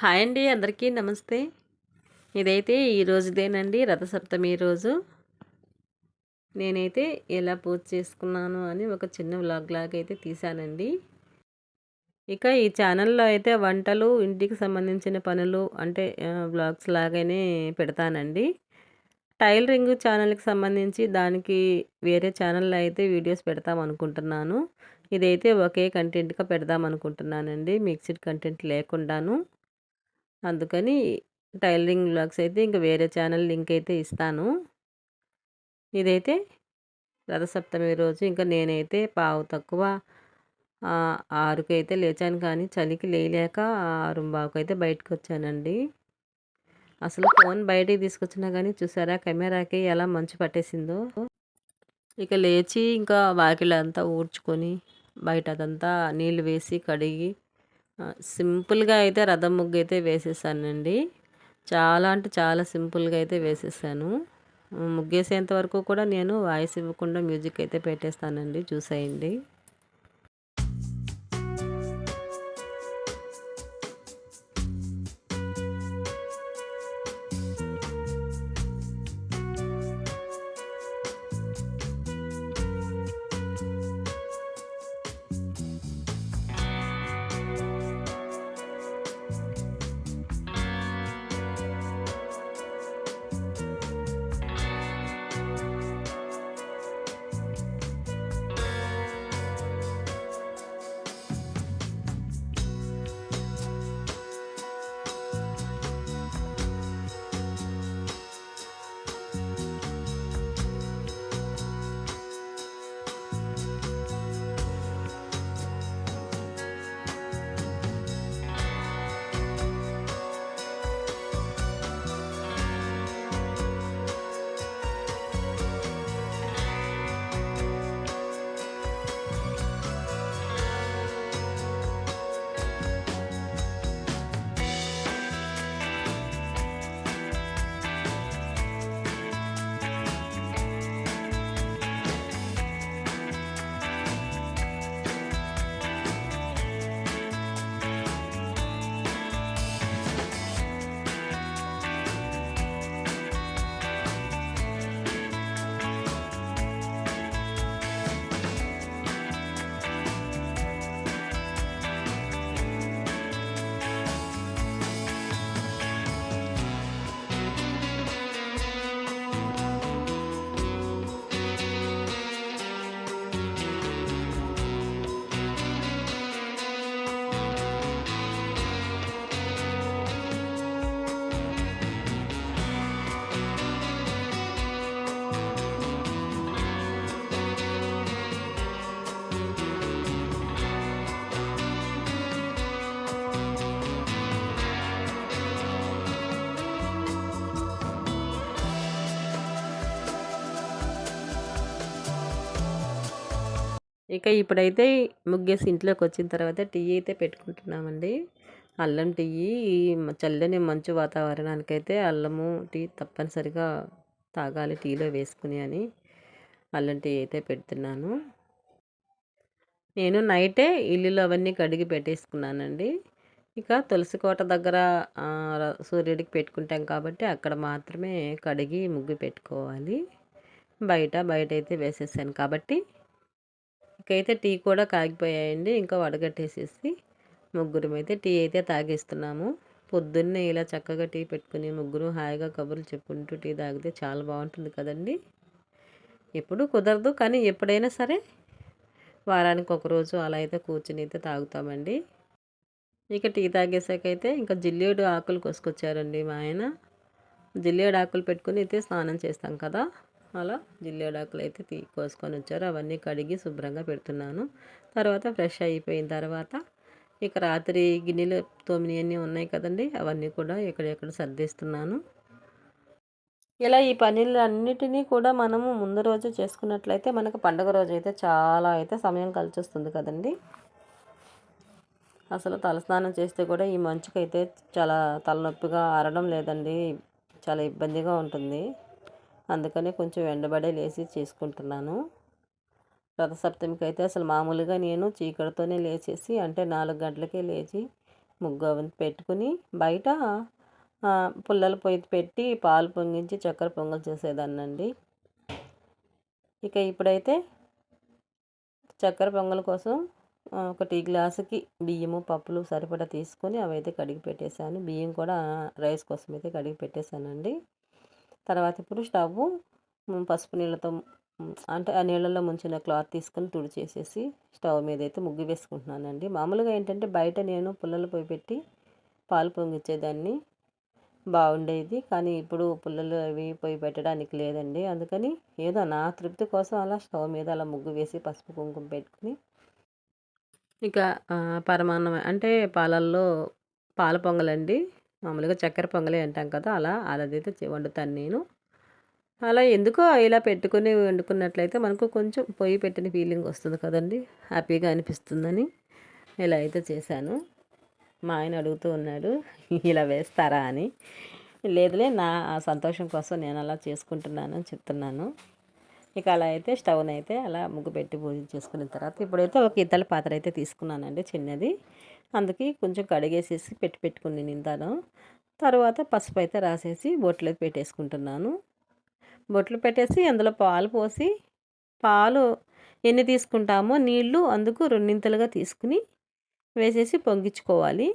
Hi అండి అందరికీ నమస్తే. ఇదైతే ఈ రోజుదేనండి రథసప్తమి రోజు. నేనైతే ఎలా పూజ చేసుకున్నాను అని ఒక చిన్న వ్లాగ్ లాగా అయితే తీశానండి. ఇక ఈ ఛానల్లో అయితే వంటలు ఇంటికి సంబంధించిన పనులు అంటే వ్లాగ్స్ లాగానే పెడతానండి. టైలరింగ్ ఛానల్కి సంబంధించి దానికి వేరే ఛానల్లో అయితే వీడియోస్ పెడతాం అనుకుంటున్నాను. ఇదైతే ఒకే కంటెంట్గా పెడదాం అనుకుంటున్నానండి మిక్స్డ్ కంటెంట్ లేకుండాను. అందుకని టైలరింగ్ బ్లాగ్స్ అయితే ఇంకా వేరే ఛానల్ లింక్ అయితే ఇస్తాను. ఇదైతే రథసప్తమి రోజు ఇంకా నేనైతే పావు తక్కువ ఆరుకు అయితే లేచాను కానీ చలికి లేలేక ఆరు బావుకు అయితే బయటకు వచ్చానండి అసలు ఫోన్ బయటికి తీసుకొచ్చినా కానీ చూసారా కెమెరాకి ఎలా మంచు పట్టేసిందో. ఇక లేచి ఇంకా వాకిలంతా ఊడ్చుకొని బయట అదంతా నీళ్ళు వేసి కడిగి సింపుల్గా అయితే రథం ముగ్గు అయితే వేసేసానండి. చాలా అంటే చాలా సింపుల్గా అయితే వేసేసాను. ముగ్గేసేంత వరకు కూడా నేను వాయిస్ ఇవ్వకుండా మ్యూజిక్ అయితే పెట్టేస్తానండి. చూసేయండి. ఇక ఇప్పుడైతే ముగ్గేసి ఇంట్లోకి వచ్చిన తర్వాత టీ అయితే పెట్టుకుంటున్నామండి. అల్లం టీ చల్లని మంచు వాతావరణానికైతే అల్లము టీ తప్పనిసరిగా తాగాలి టీలో వేసుకుని అని అల్లం టీ అయితే పెడుతున్నాను. నేను నైటే ఇల్లులో అవన్నీ కడిగి పెట్టేసుకున్నానండి. ఇక తులసి కోట దగ్గర సూర్యుడికి పెట్టుకుంటాం కాబట్టి అక్కడ మాత్రమే కడిగి ముగ్గు పెట్టుకోవాలి. బయట బయట అయితే వేసేసాను కాబట్టి ఇకైతే టీ కూడా కాగిపోయాయండి. ఇంకా వడగట్టేసేసి ముగ్గురం అయితే టీ అయితే తాగేస్తున్నాము. పొద్దున్నే ఇలా చక్కగా టీ పెట్టుకుని ముగ్గురు హాయిగా కబుర్లు చెప్పుకుంటూ టీ తాగితే చాలా బాగుంటుంది కదండి. ఎప్పుడు కుదరదు కానీ ఎప్పుడైనా సరే వారానికి ఒకరోజు అలా అయితే కూర్చుని అయితే తాగుతామండి. ఇక టీ తాగేసాకైతే ఇంకా జిల్లేడు ఆకులు కోసుకొచ్చారండి మా ఆయన. జిల్లేడు ఆకులు పెట్టుకుని అయితే స్నానం చేస్తాం కదా. అలా జిల్లేడాకులు అయితే తీ కోసుకొని వచ్చారు. అవన్నీ కడిగి శుభ్రంగా పెడుతున్నాను. తర్వాత ఫ్రెష్ అయిపోయిన తర్వాత ఇక రాత్రి గిన్నెలు తోమినవన్నీ ఉన్నాయి కదండి అవన్నీ కూడా ఎక్కడెక్కడ సర్దిస్తున్నాను. ఇలా ఈ పనులన్నిటినీ కూడా మనము ముందు రోజు చేసుకున్నట్లయితే మనకు పండుగ రోజు అయితే చాలా అయితే సమయం కలిసి వస్తుంది కదండి. అసలు తలస్నానం చేస్తే కూడా ఈ మంచుకైతే చాలా తలనొప్పిగా ఆరడం లేదండి చాలా ఇబ్బందిగా ఉంటుంది. అందుకనే కొంచెం ఎండబడే లేచి చేసుకుంటున్నాను. రథసప్తమికి అయితే అసలు మామూలుగా నేను చీకటితోనే లేచేసి అంటే నాలుగు గంటలకే లేచి ముగ్గు అవంతా పెట్టుకుని బయట పుల్లలు పుల్లల పొయ్యి పెట్టి పాలు పొంగించి చక్కెర పొంగల్ చేసేదాన్నండి. ఇక ఇప్పుడైతే చక్కెర పొంగల్ కోసం ఒకటి ఒక టీ గ్లాసుకి బియ్యము పప్పులు సరిపడా తీసుకొని అవైతే కడిగి పెట్టేశాను. బియ్యం కూడా రైస్ కోసం అయితే కడిగి పెట్టేశానండి. తర్వాత ఇప్పుడు స్టవ్ పసుపు నీళ్ళతో అంటే ఆ నీళ్ళలో ముంచిన క్లాత్ తీసుకొని తుడిచేసేసి స్టవ్ మీద అయితే ముగ్గు వేసుకుంటున్నానండి. మామూలుగా ఏంటంటే బయట నేను పుల్లలు పోయి పెట్టి పాలు పొంగిచ్చేదాన్ని బాగుండేది. కానీ ఇప్పుడు పుల్లలు అవి పోయి పెట్టడానికి లేదండి. అందుకని ఏదో నా తృప్తి కోసం అలా స్టవ్ మీద అలా ముగ్గు వేసి పసుపు కుంకుమ పెట్టుకుని ఇక పరమాన్నం అంటే పాలల్లో పాల పొంగలండి. మామూలుగా చక్కెర పొంగలే అంటాం కదా అలా అలాదైతే చే- వండుతాను నేను. అలా ఎందుకో ఇలా పెట్టుకుని వండుకున్నట్లయితే మనకు కొంచెం పొయ్యి పెట్టిన ఫీలింగ్ వస్తుంది కదండి హ్యాపీగా అనిపిస్తుందని. ఇలా అయితే చేశాను. మా ఆయన అడుగుతూ ఉన్నాడు ఇలా వేస్తారా అని? లేదులే నా సంతోషం కోసం నేను అలా చేసుకుంటున్నాను అని చెప్తున్నాను. ఇక అలా అయితే స్టవ్ని అయితే అలా ముగ్గు పెట్టి పూజ చేసుకున్న తర్వాత ఇప్పుడైతే ఒక ఇత్తడి పాత్ర అయితే తీసుకున్నానండి చిన్నది. అందుకే కొంచెం కడిగేసేసి పెట్టి పెట్టుకుని నిందాను. తర్వాత పసుపు అయితే రాసేసి బొట్లు పెట్టేసుకుంటున్నాను. బొట్లు పెట్టేసి అందులో పాలు పోసి పాలు ఎన్ని తీసుకుంటామో నీళ్ళు అందుకు రెండింతలుగా తీసుకుని వేసేసి పొంగించుకోవాలి.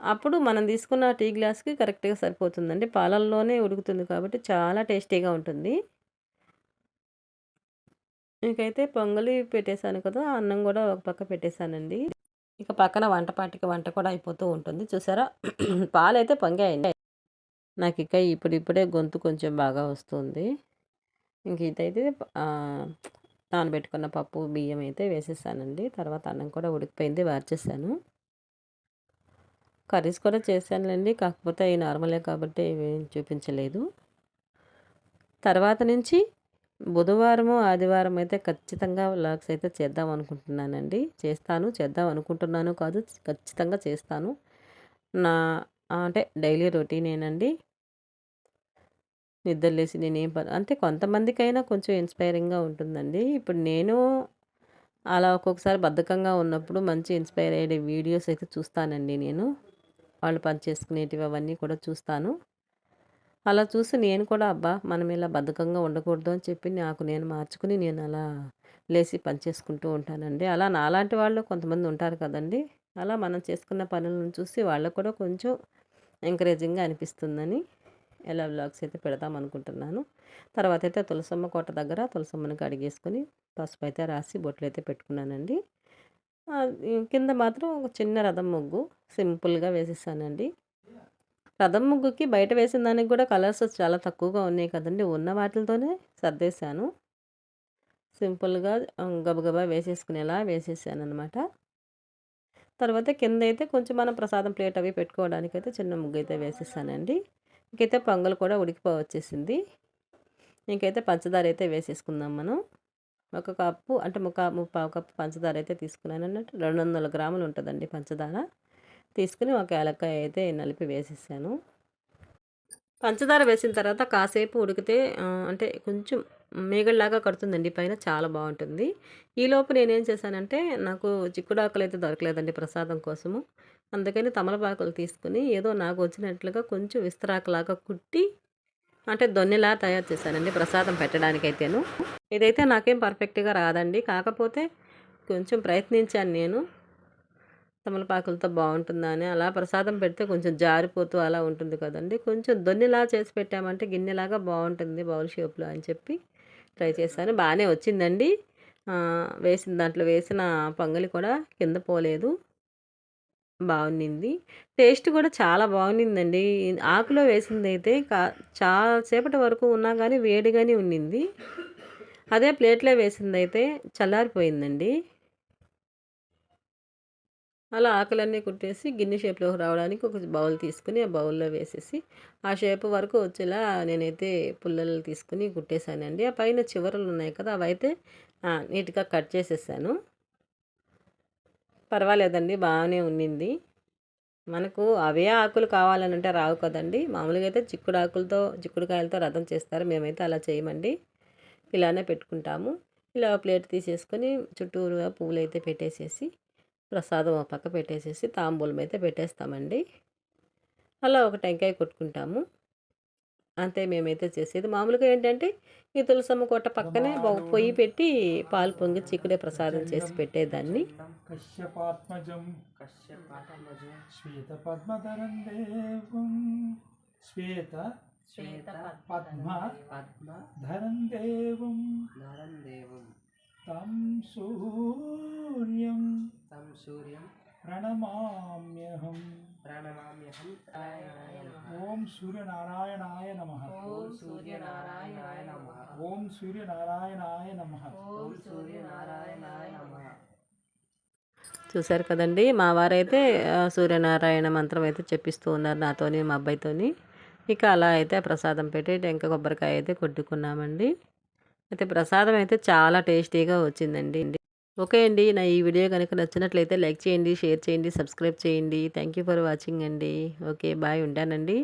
అప్పుడు మనం తీసుకున్న టీ గ్లాస్కి కరెక్ట్గా సరిపోతుందండి. పాలల్లోనే ఉడుకుతుంది కాబట్టి చాలా టేస్టీగా ఉంటుంది. ఇంకైతే పొంగలి పెట్టేశాను కదా అన్నం కూడా ఒక పక్క పెట్టేశానండి. ఇక పక్కన వంటపాటికి వంట కూడా అయిపోతూ ఉంటుంది. చూసారా? పాలైతే పొంగాయండి. నాకు ఇక ఇప్పుడు ఇప్పుడే గొంతు కొంచెం బాగా వస్తుంది. ఇంక ఇదైతే నానబెట్టుకున్న పప్పు బియ్యం అయితే వేసేసానండి. తర్వాత అన్నం కూడా ఉడికిపోయింది వార్చేసాను కర్రీస్ కూడా చేశానులేండి. కాకపోతే అవి నార్మలే కాబట్టి ఇవి చూపించలేదు. తర్వాత నుంచి బుధవారము ఆదివారం అయితే ఖచ్చితంగా వ్లాగ్స్ అయితే చేద్దాం అనుకుంటున్నానండి. చేస్తాను చేద్దాం అనుకుంటున్నాను కాదు ఖచ్చితంగా చేస్తాను. నా అంటే డైలీ రొటీనేనండి. నిద్రలేసి నేనేం పని అంటే కొంతమందికైనా కొంచెం ఇన్స్పైరింగ్గా ఉంటుందండి. ఇప్పుడు నేను అలా ఒక్కొక్కసారి బద్ధకంగా ఉన్నప్పుడు మంచి ఇన్స్పైర్ అయ్యే వీడియోస్ అయితే చూస్తానండి నేను. వాళ్ళు పని చేసుకునేటివి అవన్నీ కూడా చూస్తాను. అలా చూసి నేను కూడా అబ్బా! మనం ఇలా బద్ధకంగా ఉండకూడదు అని చెప్పి నాకు నేను మార్చుకుని నేను అలా లేచి పని చేసుకుంటూ ఉంటానండి. అలా నాలాంటి వాళ్ళు కొంతమంది ఉంటారు కదండి. అలా మనం చేసుకున్న పనులను చూసి వాళ్ళకు కూడా కొంచెం ఎంకరేజింగ్గా అనిపిస్తుందని ఎలా బ్లాగ్స్ అయితే పెడదాం అనుకుంటున్నాను. తర్వాత అయితే తులసమ్మ కోట దగ్గర తులసమ్మని కడిగేసుకొని పసుపు అయితే రాసి బొట్లు అయితే పెట్టుకున్నానండి. కింద మాత్రం ఒక చిన్న రథం ముగ్గు సింపుల్గా వేసేసానండి. కథం ముగ్గుకి బయట వేసిన దానికి కూడా కలర్స్ చాలా తక్కువగా ఉన్నాయి కదండి. ఉన్న వాటితోనే సర్దేశాను. సింపుల్గా గబగబా వేసేసుకునేలా వేసేసాను అనమాట తర్వాత కింద అయితే కొంచెం మనం ప్రసాదం ప్లేట్ అవి పెట్టుకోవడానికి అయితే చిన్న ముగ్గు అయితే వేసేసానండి. ఇంకైతే పొంగల్ కూడా ఉడికిపోవచ్చేసింది. ఇంకైతే పంచదార అయితే వేసేసుకుందాం మనం. ఒక కప్పు అంటే ముఖా ముప్పావు కప్పు పంచదార అయితే తీసుకున్నాను అన్నట్టు రెండు వందల గ్రాములు ఉంటుందండి పంచదార. తీసుకుని ఒక ఏలక్కాయ అయితే నలిపి వేసేసాను. పంచదార వేసిన తర్వాత కాసేపు ఉడికితే అంటే కొంచెం మేగల్లాగా కడుతుందండి పైన చాలా బాగుంటుంది. ఈలోపు నేనేం చేశానంటే నాకు చిక్కుడాకులు అయితే దొరకలేదండి ప్రసాదం కోసము. అందుకని తమలపాకులు తీసుకుని ఏదో నాకు వచ్చినట్లుగా కొంచెం విస్తరాకులాగా కుట్టి అంటే దొన్నెలా తయారు చేశానండి ప్రసాదం పెట్టడానికైతేను. ఇదైతే నాకేం పర్ఫెక్ట్గా రాదండి. కాకపోతే కొంచెం ప్రయత్నించాను నేను. తమలపాకులతో బాగుంటుందా అని అలా ప్రసాదం పెడితే కొంచెం జారిపోతూ అలా ఉంటుంది కదండి. కొంచెం దొన్నిలా చేసి పెట్టామంటే గిన్నెలాగా బాగుంటుంది బౌల్ షేప్లో అని చెప్పి ట్రై చేశాను. బాగానే వచ్చిందండి. వేసిన దాంట్లో వేసిన పొంగలి కూడా కింద పోలేదు. బాగుండింది. టేస్ట్ కూడా చాలా బాగుండిందండి. ఆకులో వేసింది అయితే కా చాలా సేపటి వరకు ఉన్నా కానీ వేడిగానే ఉండింది. అదే ప్లేట్లో వేసింది అయితే చల్లారిపోయిందండి. అలా ఆకులన్నీ కుట్టేసి గిన్నె షేప్లోకి రావడానికి ఒక బౌల్ తీసుకుని ఆ బౌల్లో వేసేసి ఆ షేప్ వరకు వచ్చేలా నేనైతే పుల్లలు తీసుకుని కుట్టేశానండి ఆ పైన చివరలు ఉన్నాయి కదా అవైతే నీట్గా కట్ చేసేసాను. పర్వాలేదండి బాగానే ఉండింది మనకు అవే ఆకులు కావాలనంటే రావు కదండి. మామూలుగా అయితే చిక్కుడు ఆకులతో చిక్కుడుకాయలతో రథం చేస్తారు. మేమైతే అలా చేయమండి. ఇలానే పెట్టుకుంటాము. ఇలా ప్లేట్ తీసేసుకొని చుట్టూరుగా పువ్వులు అయితే పెట్టేసేసి ప్రసాదం ఒక పక్క పెట్టేసేసి తాంబూలం అయితే పెట్టేస్తామండి. అలా ఒక టెంకాయ కొట్టుకుంటాము. అంతే మేమైతే చేసేది. మామూలుగా ఏంటంటే ఈ తులసమ్మ కోట పక్కనే ఒక పొయ్యి పెట్టి పాలు పొంగి చిక్కుడే ప్రసాదం చేసి పెట్టేదాన్ని. శ్వేత శ్వేత పద్మ పద్మ ధరం దేవం నరం దేవం తం సూర్యం తం సూర్యం ప్రణమామ్యహం ప్రణమామ్యహం నారాయణాయ నమః. ఓం సూర్యనారాయణాయ నమ ఓం సూర్యనారాయణాయ నమః ఓం సూర్యనారాయణాయ నమ ఓం సూర్యనారాయణాయ నమః చూశారు కదండి మా వారైతే సూర్యనారాయణ మంత్రం అయితే చెప్పిస్తూ ఉన్నారు నాతోని మా అబ్బాయితోని. ఇక అలా అయితే ప్రసాదం పెట్టి టెంక కొబ్బరికాయ అయితే కొట్టుకున్నామండి. అయితే ప్రసాదం అయితే చాలా టేస్టీగా వచ్చిందండి. ఓకే అండి. నా ఈ వీడియో కనుక నచ్చినట్లయితే లైక్ చేయండి షేర్ చేయండి సబ్స్క్రైబ్ చేయండి. థ్యాంక్ యూ ఫర్ వాచింగ్ అండి. Okay bye. ఉంటానండి.